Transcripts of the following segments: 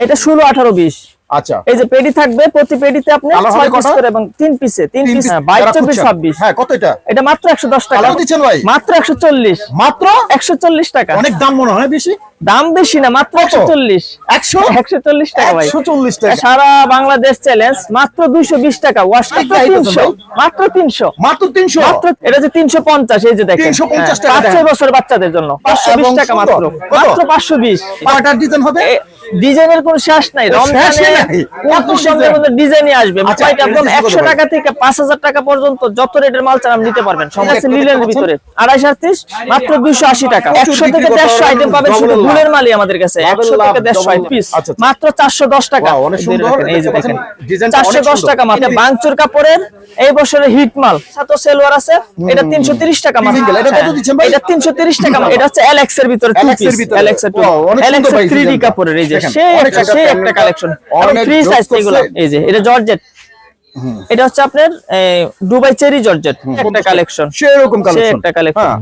এটা ষোলো আঠারো বিশ। আচ্ছা। এই যে পেডি থাকবে প্রতি পেডিতে আপনি ছয় পিস করে এবং তিন পিসে তিন পিস বাইশ চব্বিশ ছাব্বিশ। হ্যাঁ কত এটা? এটা মাত্র একশো দশ টাকা। দিচ্ছেন ভাই? মাত্র একশো চল্লিশ। মাত্র? একশো চল্লিশ টাকা। অনেক দাম মনে হয় বেশি? দাম বেশি না মাত্র একশো চল্লিশ। একশো? একশো চল্লিশ টাকা ভাই। চল্লিশ টাকা। সারা বাংলাদেশ চ্যালেঞ্জ মাত্র দুইশো বিশ টাকা। ওয়াশ তিনশো। মাত্র তিনশো। মাত্র তিনশো? মাত্র এটা যে তিনশো পঞ্চাশ এই যে দেখেন। 350 হ্যাঁ, টাকা পাঁচ ছয় বছর বাচ্চাদের জন্য। পাঁচশো বিশ টাকা মাত্র। মাত্র পাঁচশো বিশ। ডিজাইন হবে? ডিজাইনের কোনো শেষ নাই? ডিজাইনই আসবে। আচ্ছা, একদম একশো টাকা থেকে পাঁচ হাজার টাকা পর্যন্ত যত রেটের মাল চান নিতে পারবেন। লিলের ভিতরে। আড়াইশ আটত্রিশ মাত্র দুইশো আশি টাকা। একশো থেকে দেড়শো আইটেম পাবেন শুধু। ফুলের মালই আমাদের কাছে। একশো থেকে দেড়শো পিস। আচ্ছা, আচ্ছা। মাত্র চারশো দশ টাকা। এই যে দেখেন চারশো দশ টাকা মাত্র। বাংচুর কাপড়ের এই বছরের হিট মাল। সাথে সেলোয়ার আছে এটা তিনশো তিরিশ টাকা মাত্র। এটা হ্যাঁ, তিনশো তিরিশ টাকা এটা হচ্ছে এলএক্স এর ভিতরে। এর ভিতরে। এর থ্রি ডি কাপড়ের এই যে। সেই একটা সুন্দর সেই pattern একটা টা। কালেকশন ফ্রি সাইজ এগুলো। এই যে এটা জর্জেট। এটা হচ্ছে আপনার দুবাই চেরি জর্জেট। একটা কালেকশন সেরকম কালেকশন একটা কালেকশন হ্যাঁ।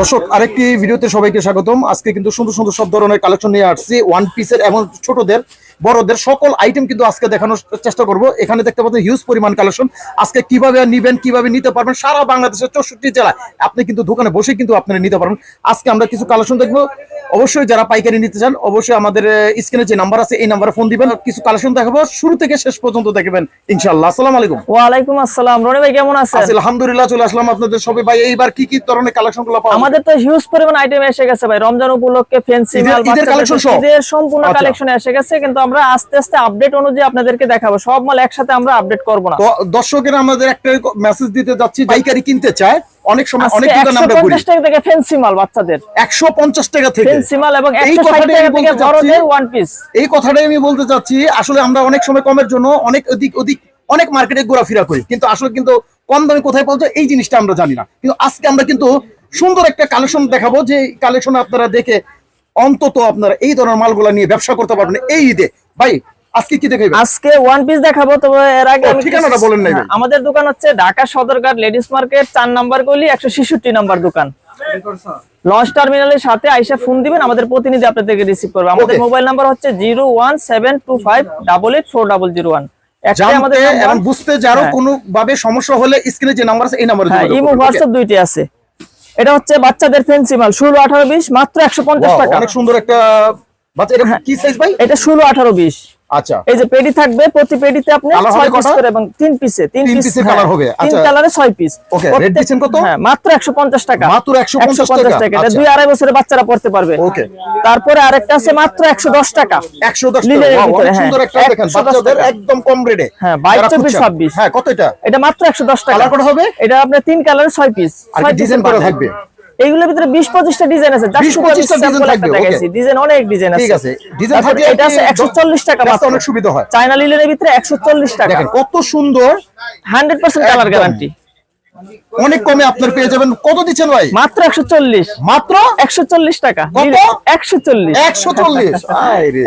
দর্শক আরেকটি ভিডিওতে সবাইকে স্বাগতম। আজকে কিন্তু সুন্দর সুন্দর সব ধরনের কালেকশন নিয়ে আসছি। ওয়ান পিসের এবং ছোটদের বড়দের সকল আইটেম কিন্তু আজকে দেখানোর চেষ্টা করব। এখানে দেখতে পাচ্ছেন হিউজ পরিমাণ কালেকশন আজকে কীভাবে নিবেন কীভাবে নিতে পারবেন সারা বাংলাদেশের চৌষট্টি জেলায় আপনি কিন্তু দোকানে বসে কিন্তু আপনারা নিতে পারবেন। আজকে আমরা কিছু কালেকশন দেখব। অবশ্যই যারা পাইকারি নিতে চান অবশ্যই আমাদের স্ক্রিনে যে নাম্বার আছে এই নাম্বারে ফোন দিবেন। কিছু কালেকশন দেখাবো। শুরু থেকে শেষ পর্যন্ত দেখবেন ইনশাআল্লাহ। আসসালামু আলাইকুম। ওয়ালাইকুম আসসালাম। রনি ভাই কেমন আছেন? আছি, আলহামদুলিল্লাহ চলে আসলাম আপনাদের সবাই। ভাই এইবার কি কি ধরনের কালেকশনগুলো পাওয়া আমাদের তো হিউজ পরিমাণ আইটেম এসে গেছে ভাই। রমজান উপলক্ষে ঈদের- মাল ঈদের বাচ্চাদের সব? ঈদের সম্পূর্ণ আচ্ছা। কালেকশন এসে গেছে কিন্তু আমরা আস্তে আস্তে আপডেট অনুযায়ী আপনাদেরকে দেখাবো। সব মাল একসাথে আমরা আপডেট করব না। দর্শকেরা আমাদের একটা মেসেজ দিতে যাচ্ছি পাইকারি কিনতে চায় অনেক সময় অনেক আজকে আমরা ঘুরি 150 টাকা থেকে ফেন্সি মাল বাচ্চাদের। একশো পঞ্চাশ টাকা থেকে। ফেন্সি মাল এবং এই 160 কথাটাই টাকা আমি থেকে বলতে চাচ্ছি। বড়দের ওয়ান পিস এই কথাটাই আমি বলতে চাচ্ছি আসলে আমরা অনেক সময় কমের জন্য অনেক অধিক অধিক অনেক মার্কেটে ঘোরাফেরা করি। কিন্তু আসলে কিন্তু কম দামে কোথায় পাওয়া যায় এই জিনিসটা আমরা জানি না। কিন্তু আজকে আমরা কিন্তু সুন্দর একটা কালেকশন দেখাবো যে কালেকশন আপনারা দেখে অন্তত আপনারা এই ধরনের মালগুলা নিয়ে ব্যবসা করতে পারবেন এই ঈদে। ভাই আজকে কি দেখাবেন আজকে ওয়ান পিস দেখাবো তবে এর আগে ঠিকানাটা বলেন নাই হ্যাঁ, আমাদের দোকান হচ্ছে ঢাকা সদরঘাট লেডিস মার্কেট চার নাম্বার গলি একশো ছেষট্টি নাম্বার দোকান। লঞ্চ টার্মিনালের সাথে আইসা ফোন দিবেন আমাদের প্রতিনিধি আপনাদেরকে রিসিভ করবে। আমাদের মোবাইল নাম্বার হচ্ছে zero one seven two five double eight four double zero one. একটাই আমাদের জানতে বুঝতে যারও হ্যাঁ। কোনো ভাবে সমস্যা হলে স্ক্রিনে যে নাম্বার আছে এই নাম্বারে হ্যাঁ ইমো হোয়াটসঅ্যাপ দুইটি আছে। এটা হচ্ছে বাচ্চাদের ফেন্সি মাল ষোলো আঠারো বিশ মাত্র একশো পঞ্চাশ টাকা। অনেক সুন্দর একটা বাচ্চা। এটা কি সাইজ ভাই? এটা ষোলো আঠারো বিশ। আচ্ছা। এই যে পেডি থাকবে প্রতি পেডিতে আপনি পিস করে এবং তিন পিসে তিন তিন পিস piece এর colour হবে। কালারে পিস Okay, red দিচ্ছেন কত? হ্যাঁ মাত্র একশো পঞ্চাশ টাকা। মাত্র 150 টাকা? এটা আচ্ছা। দুই আড়াই বছরের বাচ্চারা পড়তে পারবে। Okay. তারপরে আরেকটা আছে মাত্র একশো দশ টাকা। একশো দশ লিলের টাকা Wow, অনেক হ্যাঁ। সুন্দর একটা দেখেন বাচ্চাদের একদম কম রেটে হ্যাঁ, 22, 24, 26 হ্যাঁ কত এটা এটা মাত্র একশো দশ টাকা। Colour কটা হবে? এটা আপনার তিন কালারের ছয় পিস আর ডিজাইন করা থাকবে? এইগুলোর ভিতরে বিশ পঁচিশটা ডিজাইন আছে 20, 25 টা design থাকবে, okay. ডিজাইন অনেক ডিজাইন আছে। ঠিক আছে ডিজাইন থাকলে এটা আছে একশো চল্লিশ টাকা রাস্তা মাত্র। অনেক সুবিধা হয়। চায়না লিলের ভিতরে একশো চল্লিশ টাকা। দেখেন কত সুন্দর। হান্ড্রেড পার্সেন্ট কালার গ্যারান্টি অনেক কমে আপনার পেয়ে যাবেন। কত দিচ্ছেন ভাই? মাত্র একশো চল্লিশ। মাত্র? একশো চল্লিশ টাকা। কত? একশো চল্লিশ। একশো চল্লিশ।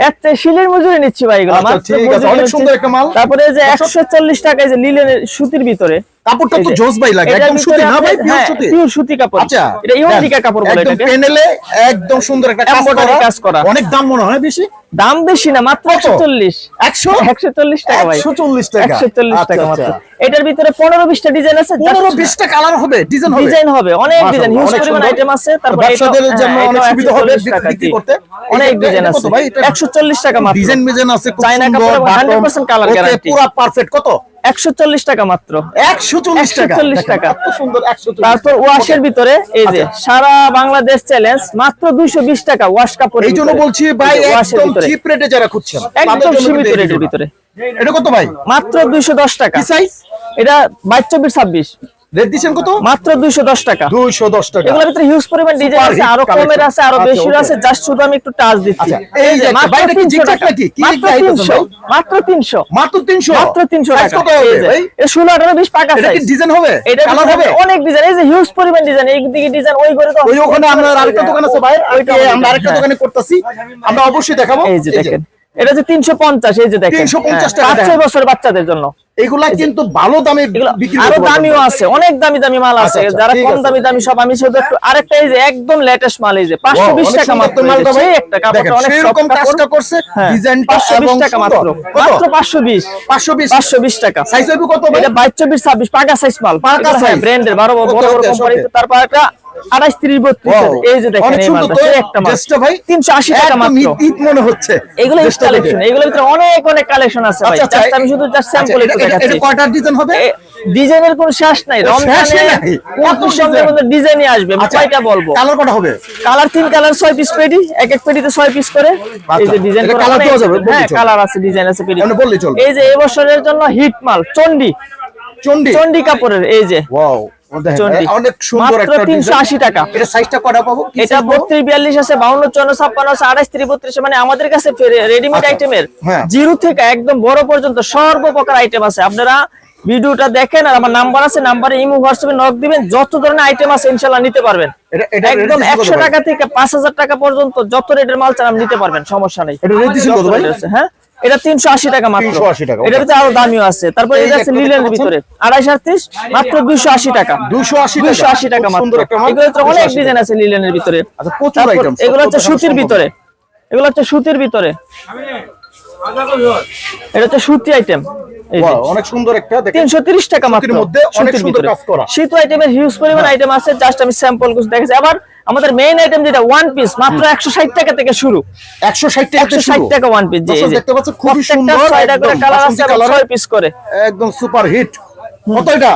একটা শিলের মজুরি নিচ্ছি ভাই এগুলো আচ্ছা, মাত্র ঠিক আছে, অনেক সুন্দর একটা মাল। তারপরে যে একশো চল্লিশ টাকা যে লিলের সুতির ভিতরে কাপড়টা তো জোস ভাই লাগে একদম সুতি না ভাই পিওর হ্যাঁ, সুতি। পিওর সুতি কাপড়। আচ্ছা এটা ইউনিকা কাপড় বলে একদম এটাকে। পেনেলে একদম সুন্দর একটা কাজ করা। অনেক দাম মনে হয় বেশি? দাম বেশি না মাত্র একশো চল্লিশ। একশো? একশো চল্লিশ টাকা ভাই। 140 টাকা। একশো চল্লিশ আচ্ছা, টাকা আচ্ছা। মাত্র। এটার ভিতরে পনেরো বিশটা ডিজাইন আছে পনেরো বিশটা কালার হবে ডিজাইন হবে। ডিজাইন হবে অনেক ডিজাইন হিউজ পরিমাণ আইটেম আছে তারপর হ্যাঁ, অনেক সুবিধা হবে বিক্রি করতে। অনেক ডিজাইন আছে। একশো চল্লিশ টাকা মাত্র। ডিজাইন মিজাইন আছে কাপড় এবং বাটন 100% কালার গ্যারান্টি পুরা পারফেক্ট কত? একশো চল্লিশ টাকা মাত্র। 140 টাকা। 140 টাকা। সুন্দর 140 তারপর ওয়াশের ভিতরে এই যে আচ্ছা। সারা বাংলাদেশ চ্যালেঞ্জ মাত্র দুইশো বিশ টাকা ওয়াশ কাপড় বলছি ভাই একদম ভিতরে। চিপ রেটে যারা খুঁজছেন একদম সীমিত রেটের ভিতরে। এটা কত ভাই? মাত্র দুইশো দশ টাকা। কি সাইজ এটা বাইশ চব্বিশ ছাব্বিশ। রেট দিচ্ছেন কত? মাত্র টাকা। 210 টাকা। এগুলোর ভিতরে হিউজ পরিমাণ ডিজাইন আছে আরও কমের আছে আরও আচ্ছা, বেশির আছে জাস্ট শুধু আমি একটু টাচ দিচ্ছি। আচ্ছা, এই যে বাইরে কি 300 টাকা। নাকি? কি মাত্র দেখাইতেছেন 300 ভাই? মাত্র 300 মাত্র 300 মাত্র 300 টাকা। কত হবে ভাই? এটা 16 18 20 পাকা এটা কি ডিজাইন হবে? এটা কালার হবে? অনেক ডিজাইন এই যে হিউজ পরিমাণ ডিজাইন এইদিকে ডিজাইন ওই করে তো ওই ওখানে আমরা আরেকটা দোকান আছে ভাই। আমরা আরেকটা হ্যাঁ। দোকানে করতেছি। আমরা অবশ্যই দেখাবো। এই যে, দেখেন। এটা হচ্ছে তিনশো পঞ্চাশ এই যে দেখেন। 350 টাকা হ্যাঁ, পাঁচ বছর বাচ্চাদের জন্য। এগুলা কিন্তু ভালো দামে আরও দামিও আছে অনেক দামি দামি মাল আছে। আচ্ছা, আচ্ছা, যারা কম দামি দামি সব আমি শুধু একটু আরেকটা এই যে একদম লেটেস্ট মাল এই যে পাঁচশো Wow, বিশ অনেক টাকা মাত্র যে, ভাই। সেই একটা কাপড়টা অনেক soft কাজটা কাপড়। করছে, হ্যাঁ, ডিজাইনটা 520 টাকা। মাত্র কত? মাত্র পাঁচশো বিশ। 520 পাঁচশো বিশ টাকা। সাইজ হইবে কত এটা বাইশ চব্বিশ ছাব্বিশ পাকা সাইজ মাল। পাকা size। ব্র্যান্ডের বড় বড় কোম্পানি তারপর একটা আঠাইশ তিরিশ বত্রিশ Wow, এই যে দেখেন অনেক সুন্দর তো, একটা মাল। ভাই তিনশো আশি টাকা একদম মাত্র। ঈদ- ঈদ মনে হচ্ছে। এগুলো ড্রেসটা কালেকশন এগুলোর ভিতরে অনেক অনেক কালেকশন আছে ভাই। আচ্ছা, আচ্ছা, আমি শুধু জাস্ট আচ্ছা, স্যাম্পল একটু এটা- এটা দেখাচ্ছি ডিজাইন হবে? ডিজাইনের কোনো শেষ নাই। শেষই রমজানে কত সন্ধ্যের মধ্যে ডিজাইনই আসবে আমি কয়টা বলব? কালার কটা হবে? কালার তিন কালার ছয় পিস পেডি এক এক পেডিতে ছয় পিস করে। এই যে ডিজাইন দেওয়া যাবে, হ্যাঁ কালার আছে ডিজাইন আছে পেডি চলবে। এই যে এবছরের জন্য হিট মাল চন্ডি চন্ডি চন্ডি কাপড়ের এই যে। ওয়াও। অনেক সুন্দর একটা 380 টাকা। এটা সাইজটা কটা পাবো এটা size পাবো? বত্রিশ বিয়াল্লিশ আছে বাউন্ন চুয়ান্ন ছাপ্পান্ন আছে আড়াইশ ত্রিশ বত্রিশ মানে আমাদের কাছে রেডিমেড আচ্ছা, আইটেমের হ্যাঁ। জিরো থেকে একদম বড় পর্যন্ত সর্বপ্রকার আইটেম আছে আপনারা ভিডিওটা দেখেন আর আমার নাম্বার আছে নাম্বারে ইমো হোয়াটসঅ্যাপে নক দিবেন যত ধরনের আইটেম আছে ইনশাল্লাহ নিতে পারবেন একদম rate দিচ্ছেন কত একশো ভাই? টাকা থেকে পাঁচ হাজার টাকা পর্যন্ত যত রেটের মাল চান আপনি নিতে পারবেন সমস্যা নেই এটা rate দিচ্ছেন কত ভাই? হ্যাঁ এটা তিনশো আশি টাকা মাত্র। 380 টাকা, এটার আরও দামিও আছে। তারপর এটা আছে দেখতে ভিতরে আড়াইশ আটত্রিশ মাত্র দুইশো আশি টাকা। 280 টাকা। দুইশো আশি টাকা মাত্র। এগুলো তো অনেক ডিজাইন আছে লিলেনের ভিতরে। আচ্ছা, প্রচুর এগুলো হচ্ছে সুতির ভিতরে। এগুলো হচ্ছে সুতির ভিতরে। এটা হচ্ছে সুতি আইটেম অনেক সুন্দর একটা টাকা মাত্র। মধ্যে অনেক সুন্দর ভিতরে। কাজ করা। হ্যাঁ। শীত আইটেমের হিউজ পরিমাণ আইটেম আছে জাস্ট আমি স্যাম্পল দেখেছি। আবার আমাদের মেইন আইটেম যেটা ওয়ান পিস মাত্র একশো ষাট টাকা থেকে শুরু। 160 টাকা একশো ষাট টাকা ওয়ান পিস দর্শক দেখতে পাচ্ছেন খুবই সুন্দর করে কালার আছে বাসন্তী ছয় পিস করে। একদম সুপার হিট কত এটা?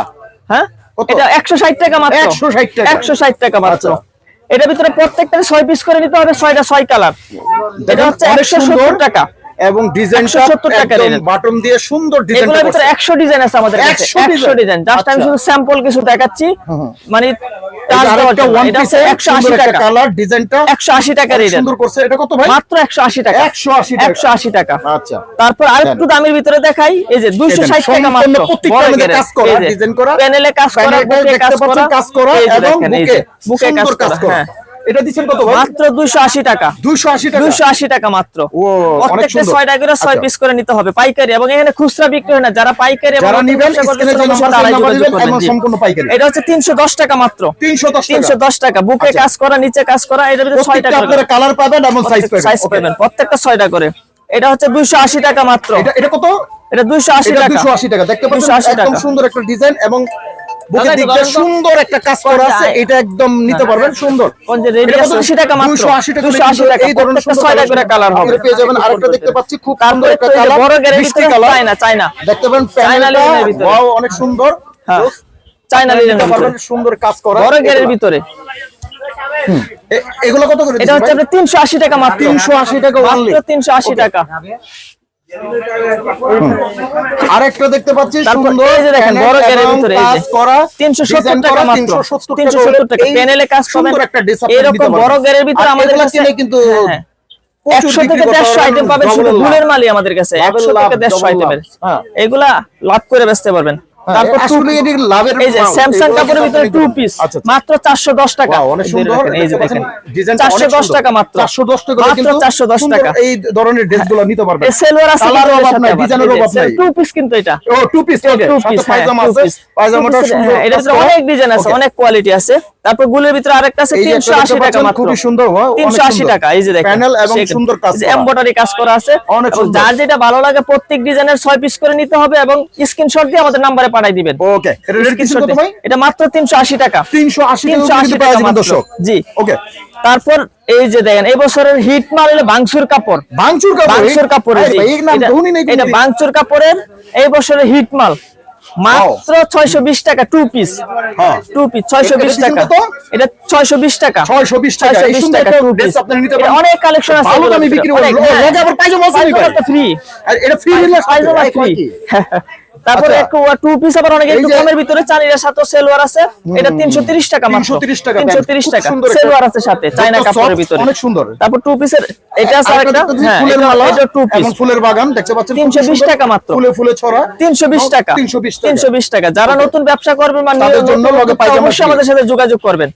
হ্যাঁ? এটা একশো ষাট টাকা মাত্র। 160 টাকা। একশো ষাট টাকা মাত্র। এটার ভিতরে প্রত্যেকটা ছয় পিস করে নিতে হবে ছয়টা ছয় কালার এটা হচ্ছে অনেক একশো সুন্দর। সত্তর টাকা। এবং ডিজাইনটা 170 টাকার একদম এর। বাটন দিয়ে সুন্দর ডিজাইন একশো ডিজাইন আছে আমাদের কাছে। 100 একশো ডিজাইন জাস্ট আমি আচ্ছা। শুধু স্যাম্পল কিছু দেখাচ্ছি। মানে touch দেওয়ার জন্য। এটা একশো আশি টাকা। কালার ডিজাইনটা একশো আশি টাকার সুন্দর করছে। এটা কত ভাই? মাত্র একশো আশি টাকা। 180 টাকা। একশো আশি টাকা। আচ্ছা। তারপর আরেকটু দামের ভিতরে দেখাই। এই যে দুইশো ষাট টাকা মাত্র। প্রত্যেকটা বড় কাজ করা, ডিজাইন করা। প্যানেলে কাজ করা কাজ করা। এবং বুকে কাজ করা। করা। হ্যাঁ। এটা দিচ্ছেন কত ভাই? মাত্র দুইশো আশি টাকা। 280 টাকা। দুইশো আশি টাকা মাত্র। ও অনেক প্রত্যেকটা সুন্দর ছয়টা করে ছয় আচ্ছা। পিস করে নিতে হবে পাইকারি এবং এখানে খুচরা বিক্রি হয় না। যারা পাইকারি এবং যারা নিবেন স্ক্রিনে যে নাম্বার দিবেন এবং সম্পূর্ণ পাইকারি। এটা হচ্ছে তিনশো দশ টাকা মাত্র। 310 তিনশো টাকা। দশ টাকা। বুকে আচ্ছা। কাজ করা নিচে কাজ করা এটার ভিতরে ছয়টা প্রত্যেকটা করে। আপনারা কালার পাবেন এবং সাইজ পাবেন। সাইজ পাবেন প্রত্যেকটা ছয়টা করে। এটা হচ্ছে দুইশো আশি টাকা মাত্র। এটা এটা কত? এটা দুইশো আশি এটা টাকা। 280 টাকা। দেখতে পাচ্ছেন একদম টাকা। সুন্দর একটা ডিজাইন এবং বুকের দাদা, দিক একটু দিয়ে বলেন তো। সুন্দর একটা কাজ করা আছে এটা একদম নিতে পারবেন সুন্দর। কোন যে রেডি এটা কত? আছে আশি টাকা মাত্র? 280 টাকা 280 টাকা এই ধরনের ছয়টা করে কালার হবে। আপনি পেয়ে যাবেন আরেকটা দেখতে পাচ্ছি খুব সুন্দর একটা তো এই যে কালার বড় গ্যারেন্টি কালার চায়না চায়না। দেখতে পাবেন প্যানেলটা ওয়াও অনেক সুন্দর। হ্যাঁ। চায়না ভিতরে। সুন্দর কাজ করা। বড় ভিতরে। এগুলো কত করে এটা হচ্ছে আপনার তিনশো আশি টাকা মাত্র। 380 টাকা টাকা। আরেকটা দেখতে পাচ্ছি সুন্দর এই যে দেখেন, বড় ক্যারের ভিতরে এই যে। কাজ করা 370 টাকা মাত্র 370 370 টাকা প্যানেলে কাজ পাবেন একটা এরকম বড় ক্যারের ভিতরে আমাদের এগুলা কাছে কিনে কিন্তু হ্যাঁ, প্রচুর একশো বিক্রি থেকে করতে দেড়শো পারবেন, আইটেম পাবেন শুধু। ফুলের মালই আমাদের কাছে Double একশো লাভ, থেকে দেড়শো double আইটেমের হ্যাঁ। এগুলা লাভ করে বেচতে পারবেন তারপর আসলে two- এটি লাভের এই যে স্যামসাং কাপড়ের ভিতরে টু পিস। আচ্ছা, আচ্ছা। মাত্র চারশো দশ টাকা। অনেক সুন্দর। এই যে দেখেন দশ সুন্দর। টাকা মাত্র। 410 টাকা মাত্র কিন্তু চারশো দশ সুন্দর টাকা। এই ধরনের ড্রেসগুলো নিতে পারবেন। আছে কালার অভাব নাই ডিজাইনের অভাব নাই। টু পিস কিন্তু এটা। ও two piece okay two piece পায়জামা আছে। পায়জামাটা সুন্দর। হ্যাঁ, এটার ভিতরে অনেক ডিজাইন আছে অনেক কোয়ালিটি আছে। তারপর গুলের ভিতরে আরেকটা আছে এই যে একটা তিনশো আশি দেখতে টাকা পাচ্ছেন, মাত্র। খুবই সুন্দর wow, অনেক তিনশো আশি সুন্দর। টাকা এই যে দেখেন। প্যানেল এবং সুন্দর কাজ করা। এমব্রয়ডারি কাজ করা আছে। অনেক সুন্দর। যার যেটা ভালো লাগে প্রত্যেক ডিজাইনের ছয় পিস করে নিতে হবে এবং স্ক্রিনশট দিয়ে আমাদের নাম্বারে পাঠিয়ে দিবেন। ওকে এটা রেট কিছু কত ভাই? এটা মাত্র তিনশো আশি টাকা। 380 তিনশো টাকা দর্শক। জি। ওকে তারপর এই যে দেখেন এই বছরের হিট মাল হলো বাংসুর কাপড়। বাংচুর কাপড়? নাম এটা- ধুনি নাই এটা কোনদিন। কাপড়ের এই বছরের হিট মাল। মাত্র ছয়শো বিশ টাকা টু পিস হ্যাঁ। টু পিস ছয়শো বিশ এটা টাকা। কত? এটা ছয়শো বিশ টাকা। 620 টাকা। এই সুন্দর একটা ড্রেস piece। আপনি নিতে পারেন অনেক কালেকশন আছে ভালো দামে বিক্রি অনেক, করবেন। লগে আবার পায়জামা আছে পায়জামা আর এটা ফ্রি নিলে পায়জামা। কি? তারপরে। টু পিস আবার অনেক একটু কমের ভিতরে চানির সাথে সেলওয়ার আছে। এটা তিনশো তিরিশ টাকা মাত্র। 330 টাকা তিনশো তিরিশ খুব টাকা। সেলওয়ার আছে সাথে দেখতে কাপড়ের ভিতরে। অনেক সুন্দর। তারপর টু পিসের এটা আছে দেখতেছি হ্যাঁ ফুলের মালা এটা টু পিস ফুলের বাগান দেখতে পাচ্ছেন 320 টাকা মাত্র। ফুলে ফুলে ছড়া। তিনশো বিশ টাকা। 320 টাকা। তিনশো বিশ টাকা। যারা নতুন ব্যবসা করবে মানে তাদের জন্য লগে পায়জামা আমাদের সাথে যোগাযোগ করবেন।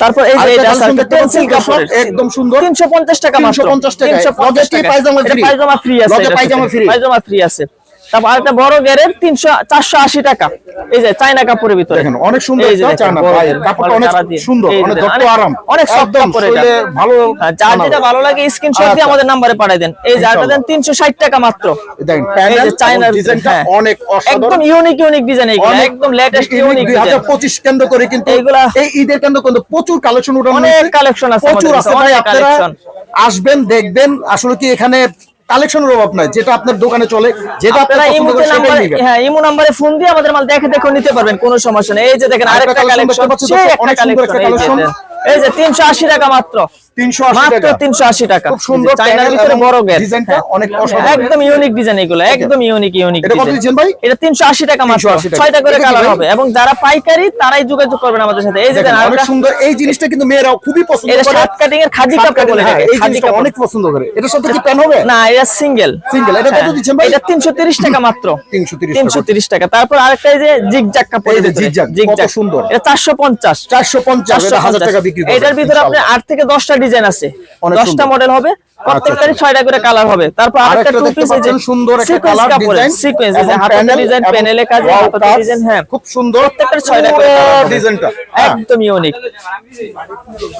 তারপর এই যে এটা পেন্সিল পাচ্ছেন, একদম সুন্দর। 350 টাকা মাত্র। 350 টাকায়। 350 লগে কি টাকা। পায়জামা ফ্রি আছে পায়জামা free? পায়জামা ফ্রি আছে। তারপর আরেকটা বড় গেরের 300 480 টাকা। এই যে চায়না কাপড়ের ভিতরে। দেখেন অনেক সুন্দর কাপড়টা অনেক অনেক আরাম। অনেক কাপড় ভালো হ্যাঁ, যার যেটা ভালো লাগে স্ক্রিনশট দিয়ে আচ্ছা। আমাদের নম্বরে পাঠিয়ে দেন। এই জারটা দেন 360 টাকা মাত্র। দেখেন প্যানেল চায়নার ডিজাইনটা হ্যাঁ। অনেক অসাধারণ। একদম ইউনিক ইউনিক ডিজাইন এগুলো একদম লেটেস্ট ইউনিক কেন্দ্র করে কিন্তু এইগুলা- এই ঈদের কেন্দ্র কিন্তু প্রচুর কালেকশন উঠানো অনেক হয়েছে। collection আছে প্রচুর আমাদের আছে। ভাই আপনারা আসবেন দেখবেন আসলে কি এখানে কালেকশনের অভাব নাই যেটা আপনার দোকানে চলে যেটা আপনারা ইমো নাম্বার হ্যাঁ ইমো নাম্বারে ফোন দিয়ে আমাদের মাল দেখে দেখে নিতে পারবেন কোনো সমস্যা নেই। এই যে দেখেন আরেকটা কালেকশন অনেক সুন্দর একটা কালেকশন এই যে 380 টাকা মাত্র। মাত্র টাকা। 380 টাকা খুব সুন্দর চাইনার ভিতরে বড় গেট। ডিজাইনটা অনেক অসাধারণ। একদম ইউনিক ডিজাইন এগুলো একদম ইউনিক ইউনিক এটা কত দিচ্ছেন ভাই? এটা 380 টাকা মাত্র। 380 টাকা। করে কালার হবে। এবং যারা পাইকারি তারাই যোগাযোগ করবেন আমাদের সাথে। এই যে দেখেন, দেখেন অনেক সুন্দর। এই জিনিসটা কিন্তু মেয়েরাও খুবই পছন্দ এটা শার্ট কাটিং এর খাদি কাপড় বলে এই জিনিসটা অনেক পছন্দ করে। এটার সাথে কি প্যান হবে? না এটা সিঙ্গেল Single, এটা কত দিচ্ছেন ভাই? এটা 330 টাকা মাত্র। 330 330 টাকা। তারপর আরেকটা এই যে জিগজ্যাগ কাপড় এই যে zigzag, কত সুন্দর। এটা 450 চারশো পঞ্চাশ। হাজার টাকা বিক্রি করবেন, এটার ভিতরে আপনি থেকে দশটা ডিজাইন আছে। দশটা মডেল হবে প্রত্যেকটারই ছয়টা করে কালার হবে। তারপর আরেকটা টু পিস সুন্দর একটা কালার ডিজাইন সিকোয়েন্স এবং হাতে panel ডিজাইন প্যানেলে কাজ wall হাতে কাজ, ডিজাইন হ্যাঁ। খুব সুন্দর প্রত্যেকটার ছয়টা করে ডিজাইনটা। একদম ইউনিক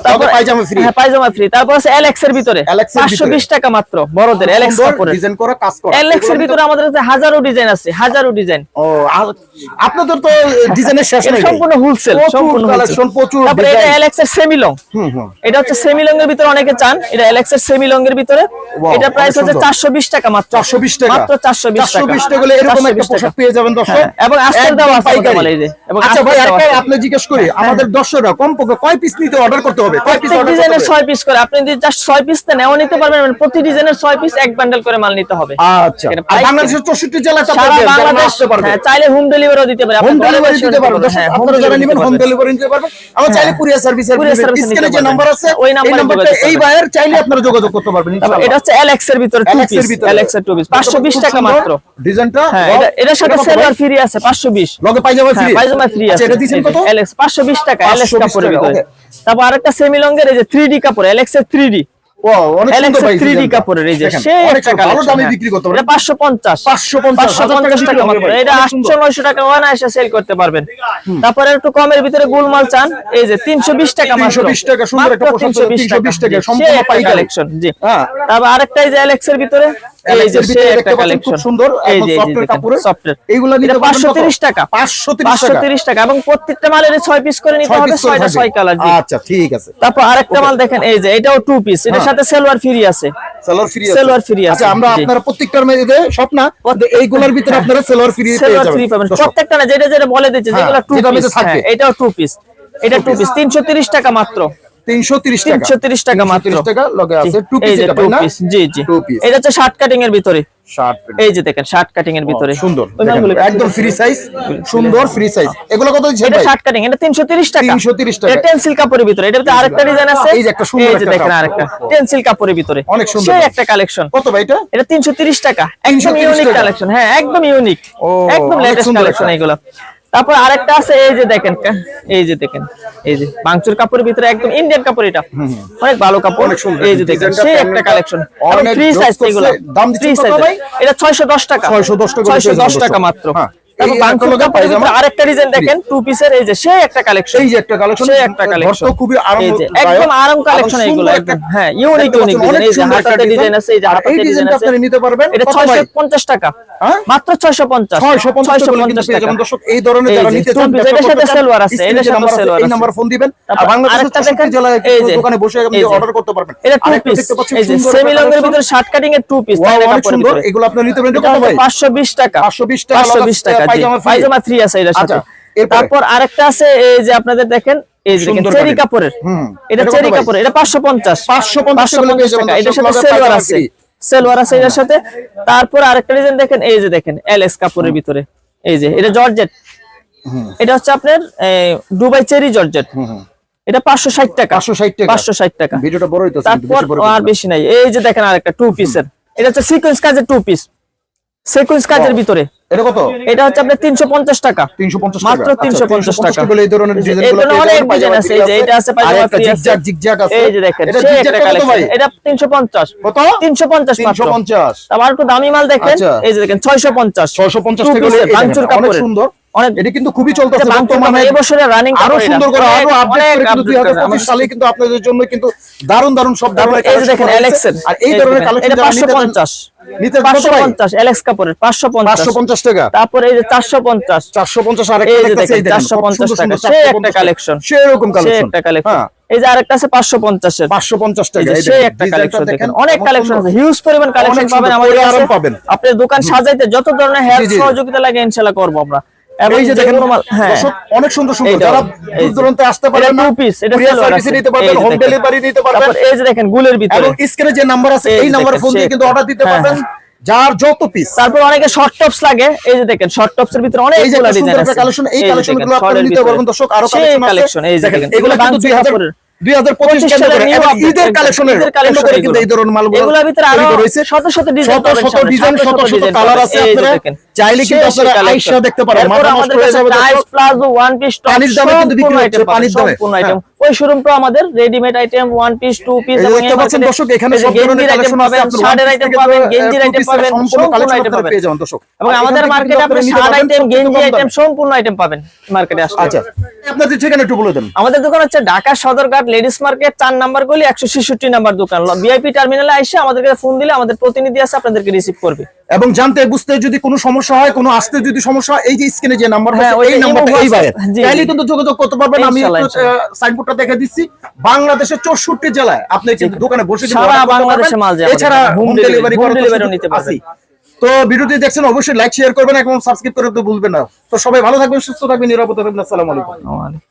তারপর পায়জামা free। হ্যাঁ পায়জামা ফ্রি তারপর আছে এলএক্স এর ভিতরে। LX এর ভিতরে। 520 টাকা মাত্র বড়দের এলএক্স কাপড়ের। ডিজাইন করা কাজ করা। এলএক্স এর ভিতরে আমাদের কাছে হাজারো ডিজাইন আছে হাজারো ডিজাইন ও আপনাদের তো ডিজাইনের শেষ নেই। সম্পূর্ণ হোলসেল সম্পূর্ণ কালেকশন প্রচুর তারপরে এটা এলএক্স এর সেমি লং হুম হুম। এটা হচ্ছে সেমি লং এর ভিতরে অনেকে চান এটা এলএক্স এর সেমি লং এর ভিতরে এটা প্রাইস হচ্ছে সুন্দর। 420 টাকা মাত্র। 420 টাকা। মাত্র 420 টাকা। 420 টাকা এরকম একটা পোশাক পেয়ে যাবেন দর্শক। হ্যাঁ, এবং আস্তের একদম দাম আছে পাইকারি। এই যে, এবং আচ্ছা ভাই আছে। আপনি জিজ্ঞেস করি আমাদের দর্শকরা কমপক্ষে কয় পিস নিতে অর্ডার করতে হবে? কয় পিস অর্ডার ডিজাইনের ছয় পিস করে। আপনি যদি জাস্ট ছয় পিস নেও নিতে পারবেন মানে প্রতি ডিজাইনের ছয় পিস এক বান্ডেল করে মাল নিতে হবে। আচ্ছা। আর। বাংলাদেশের 64 জেলায় তো আপনাদের বাংলাদেশ হ্যাঁ, চাইলে হোম ডেলিভারিও দিতে পারে হোম আপনি ঘরে ডেলিভারি দিতে পারবেন। দর্শক হ্যাঁ, আপনারা যারা নেবেন হোম ডেলিভারি নিতে পারবেন। আমার চাইলে কুরিয়ার সার্ভিসের Courier service এ নিতে স্ক্রিনে যে নাম্বার আছে ওই নাম্বারে এই। ভাইয়ের চাইলে আপনারা যোগাযোগ করতে পারবেন তারপর এটা হচ্ছে এলএক্স এর ভিতরে পিস। এলএক্স এর টু পিস 520 খুব টাকা মাত্র। ডিজাইনটা। হ্যাঁ এটা- সাথে সেলার ফ্রি আছে 520 লগে পায়জামা হ্যাঁ ফ্রি পায়জামা ফ্রি আছে এটা দিবেন কত? এলএক্স 520 টাকা এলএক্স 520 কাপড়ের ভিতরে। তারপর আরেকটা সেমি লং এর এই যে 3D কাপড় এলএক্স এর 3D ও অনেক এলএক্স সুন্দর এর ভাই 3D ডিজাইনটা। কাপড়ের এই যে দেখেন, সেই অনেক একটা ভালো কালেকশন দামে বিক্রি করতে এটা পারবেন। 550 550 550 টাকা মাত্র এটা 800 900 টাকা অনায়াসে সেল করতে পারবেন। তারপরে একটু কমের ভিতরে গুলমাল চান। এই যে 320 টাকা মাত্র। 320 টাকা, তিনশো বিশ মাত্র পোশাক, 320 টাকা, সম্পূর্ণ হ্যাঁ। তারপর আরেকটা এই যে অ্যালেক্সের এর ভিতরে। এই Alex যে এর ভিতরে সেই দেখতে একটা পাচ্ছেন কালেকশন খুব সুন্দর এই এবং যে সফটের কাপড়ের। সফটের এইগুলা নিতে এটা পারবেন কত? 530 টাকা। 530 টাকা। 530 টাকা এবং প্রত্যেকটা মালের 6 পিস করে নিতে ছয় হবে piece করে 6টা থাকবে। 6 কালার জি আচ্ছা ঠিক আছে। তারপর আরেকটা মাল দেখেন এই যে এটাও টু পিস এটার হ্যাঁ। সাথে ফ্রি আছে। ফ্রি free আছে, আচ্ছা আমরা আপনারা প্রত্যেকটার মধ্যে সব না এইগুলোর ভিতরে আপনারা সেলর ফ্রি পেয়ে যাবেন। ফ্রি। প্রত্যেকটা না যেটা যেটা বলে দিচ্ছে হ্যাঁ, যেগুলো টু পিস। এটাও টু পিস এটা টু পিস 330 টাকা মাত্র। 330 টাকা। 330 টাকা মাত্র। 330 টাকা লগে আছে টু পিস এটা না? জি জি। এটা হচ্ছে শার্ট কাটিং এর ভিতরে। শার্ট এই যে দেখেন শার্ট কাটিং এর ভিতরে। সুন্দর। ওই দেখেন, মালগুলো একদম ফ্রি সাইজ সুন্দর ফ্রি সাইজ এগুলো কত এটা শার্ট কাটিং এটা 330 টাকা। 330 টাকা। এটা টেনসিল কাপড়ের ভিতরে এটা ভিতরে আরেকটা ডিজাইন আছে। এই যে একটা সুন্দর একটা দেখেন আরেকটা। টেনসিল কাপড়ের ভিতরে। অনেক সুন্দর। সেই একটা কালেকশন কত ভাই এটা? এটা 330 টাকা। একদম ইউনিক কালেকশন হ্যাঁ একদম ইউনিক একদম লেটেস্ট কালেকশন। এগুলো। তারপর আরেকটা আছে এই যে দেখেন এই যে দেখেন এই যে বাংচুর কাপড়ের ভিতরে একদম ইন্ডিয়ান কাপড় এটা। অনেক ভালো কাপড় অনেক সুন্দর। এই যে দেখেন সেই একটা কালেকশন অনেক ফ্রি সাইজ এগুলো দাম দিচ্ছেন? এটা 610 টাকা। 610 টাকা করে 610 টাকা মাত্র। হ্যাঁ। আরেকটা ডিজাইন দেখেন টু পিসের এই যে সেই একটা কালেকশন এই যে একটা কালেকশন সেই একটা কালেকশন খুবই আরাম একদম আরাম কালেকশন এগুলো হ্যাঁ ইউনিক ইউনিক ডিজাইন এই যে হাতাতে ডিজাইন আছে এই যে হাতাতে ডিজাইন আছে। আপনারা নিতে পারবেন। এটা 650 টাকা। হ্যাঁ? মাত্র 650 650 টাকা কিন্তু পেয়ে টাকা। যাবেন দর্শক এই ধরনের যারা নিতে চান এটার সাথে করতে আছে, এটার সাথে নাম্বার আছে, এই নাম্বার ফোন দিবেন। আর বাংলাদেশের আরেকটা 64 দেখেন, জেলায় দোকানে বসে আপনি অর্ডার করতে পারবেন। এটা টু পিস এই যে সেমি লং এর collection। শার্ট কাটিং এর টু পিস এগুলো আপনি নিতে কত ভাই 520 টাকা 520 টাকা 520 টাকা জি। পায়জামা। ফ্রি আছে এটার সাথে। আচ্ছা, তারপর আরেকটা আছে এই যে আপনাদের দেখেন এই যে চেরি কাপড়ের। এটা চেরি? কাপড়ের এটা 550 550 টাকা 550 টাকা। এটার সাথে সেলওয়ার আছে। সেলওয়ার আছে এটার সাথে। তারপর আরেকটা ডিজাইন দেখেন এই যে দেখেন এলএস কাপড়ের ভিতরে। এই যে এটা জর্জেট। এটা হচ্ছে আপনার দুবাই চেরি জর্জেট। এটা 560 টাকা। 560 টাকা। 560 টাকা। ভিডিওটা বড় হইতাছে তারপর আর বেশি নাই। এই যে দেখেন আরেকটা টু পিসের এটা হচ্ছে সিকোয়েন্স কাজের টু পিস সিকোয়েন্স কাজের ভিতরে। এটা হচ্ছে আপনার 350 টাকা। টাকা। আবার দামি মাল দেখেন। সুন্দর। এটা কিন্তু খুবই চলতেছে এই রানিং আরও সুন্দর সালে কিন্তু আপনাদের জন্য কিন্তু দারুণ দারুণ সব ধরনের দেখেন এলেক্সেন আর এই ধরনের আপনি এই যে আরেকটা আছে টাকা একটা কালেকশন দেখেন। অনেক কালেকশন হিউজ পরিমাণ কালেকশন পাবেন আমাদের পাবেন। আপনার দোকান সাজাইতে যত ধরনের হেয়ার সহযোগিতা লাগে ইনশাল্লাহ করব আমরা। এবং যে দেখেন হ্যাঁ। অনেক সুন্দর সুন্দর। যারা দূর আসতে পারবেন না পিস এটা সার্ভিস নিতে পারবেন হোম ডেলিভারি নিতে পারবেন। এই যে দেখেন গুলের ভিতরে। এবং স্ক্রিনে যে নাম্বার আছে এই নাম্বারে ফোন দিয়ে কিন্তু অর্ডার দিতে হ্যাঁ, পারবেন হ্যাঁ। যার যত পিস তারপর অনেকে শর্ট টপস লাগে। এই যে দেখেন শর্ট টপস এর ভিতরে অনেকগুলো ডিজাইন আছে। কালেকশন এই কালেকশনগুলো আপনারা নিতে পারবেন দর্শক আরও কালেকশন আছে। এই দেখেন এগুলো কিন্তু 2000 ঈদের কেন্দ্র করে কিন্তু এই ধরনের মালগুলো এগুলোর ভিতরে আরও রয়েছে শত শত ডিজাইন শত শত ডিজাইন শত শত কালার আছে আপনারা। চাইলে কিন্তু আপনারা আইসা দেখতে পারেন। মাথা নষ্ট হয়ে যাবে ওয়ান পিস পানির দামে কিন্তু বিক্রি হচ্ছে, পানির দামে। আইটেম ওই শোরুম তো আমাদের readymade item one piece two piece দেখতে পাচ্ছেন দর্শক এখানে সব ধরনের কালেকশন আছে শার্টের আইটেম পাবেন গেঞ্জির আইটেম পাবেন সম্পূর্ণ আইটেম পাবেন। পেয়ে যাবেন দর্শক। এবং আমাদের মার্কেটে আপনি শার্ট আইটেম গেঞ্জি আইটেম সম্পূর্ণ আইটেম পাবেন মার্কেটে আসলে। আচ্ছা। আপনাদের ঠিকানা একটু বলে দেন। আমাদের দোকান হচ্ছে ঢাকা সদরঘাট লেডিস মার্কেট চার নাম্বার গলি একশো ছেষট্টি নাম্বার দোকান। ভিআইপি টার্মিনালে এসে আমাদেরকে ফোন দিলে আমাদের প্রতিনিধি আছে আপনাদেরকে রিসিভ করবে। এবং জানতে বুঝতে যদি কোনো সমস্যা হয় কোনো আসতে যদি সমস্যা হয় এই যে স্ক্রিনে যে নাম্বার হ্যাঁ, আছে ওই এই নাম্বারটা ইমো এই ভাইয়ের WhatsApp, জি, চাইলে কিন্তু যোগাযোগ করতে পারবেন। আমি একটু সাইনবোর্ডটা দেখে দিচ্ছি। বাংলাদেশের চৌষট্টি জেলায় আপনি কিন্তু দোকানে বসে সারা বাংলাদেশে মাল যায় এছাড়া হোম ডেলিভারি home delivery নিতে পারবেন। তো ভিডিওটি দেখছেন অবশ্যই লাইক শেয়ার করবেন এবং সাবস্ক্রাইব করতে ভুলবেন না। তো সবাই ভালো থাকবেন সুস্থ থাকবেন নিরাপদ থাকবেন। আসসালামু আলাইকুম।